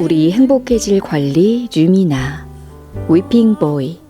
우리 행복해질 관리 유미나 위핑 보이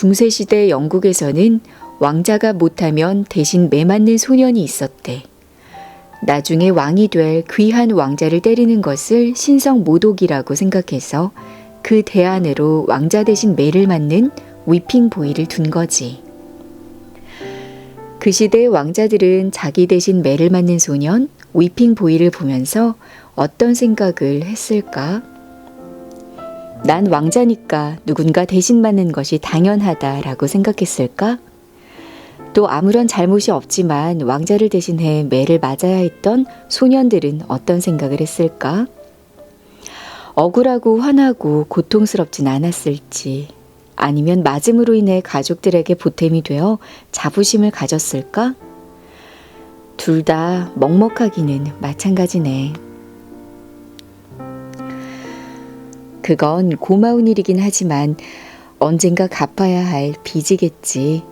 중세시대 영국에서는 왕자가 못하면 대신 매맞는 소년이 있었대. 나중에 왕이 될 귀한 왕자를 때리는 것을 신성 모독이라고 생각해서 그 대안으로 왕자 대신 매를 맞는 위핑 보이를 둔 거지. 그 시대의 왕자들은 자기 대신 매를 맞는 소년 위핑 보이를 보면서 어떤 생각을 했을까? 난 왕자니까 누군가 대신 맞는 것이 당연하다라고 생각했을까? 또 아무런 잘못이 없지만 왕자를 대신해 매를 맞아야 했던 소년들은 어떤 생각을 했을까? 억울하고 화나고 고통스럽진 않았을지, 아니면 맞음으로 인해 가족들에게 보탬이 되어 자부심을 가졌을까? 둘 다 먹먹하기는 마찬가지네. 그건 고마운 일이긴 하지만 언젠가 갚아야 할 빚이겠지.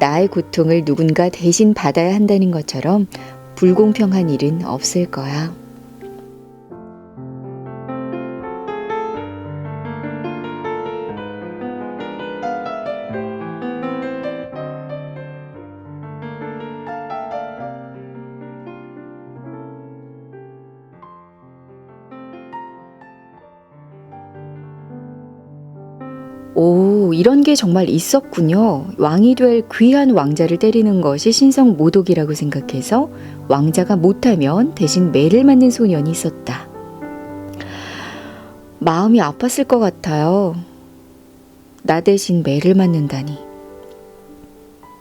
나의 고통을 누군가 대신 받아야 한다는 것처럼 불공평한 일은 없을 거야. 오, 이런 게 정말 있었군요. 왕이 될 귀한 왕자를 때리는 것이 신성 모독이라고 생각해서 왕자가 못하면 대신 매를 맞는 소년이 있었다. 마음이 아팠을 것 같아요. 나 대신 매를 맞는다니.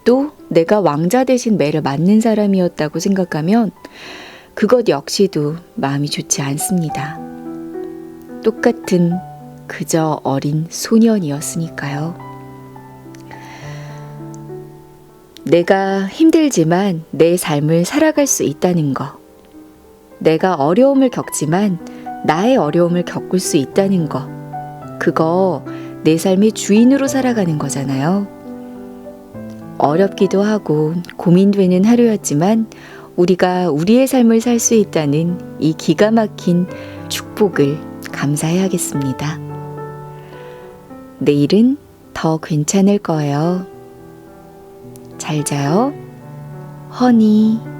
또 내가 왕자 대신 매를 맞는 사람이었다고 생각하면 그것 역시도 마음이 좋지 않습니다. 똑같은 그저 어린 소년이었으니까요. 내가 힘들지만 내 삶을 살아갈 수 있다는 거. 내가 어려움을 겪지만 나의 어려움을 겪을 수 있다는 거. 그거 내 삶의 주인으로 살아가는 거잖아요. 어렵기도 하고 고민되는 하루였지만 우리가 우리의 삶을 살 수 있다는 이 기가 막힌 축복을 감사해야겠습니다. 내일은 더 괜찮을 거예요. 잘 자요. 허니.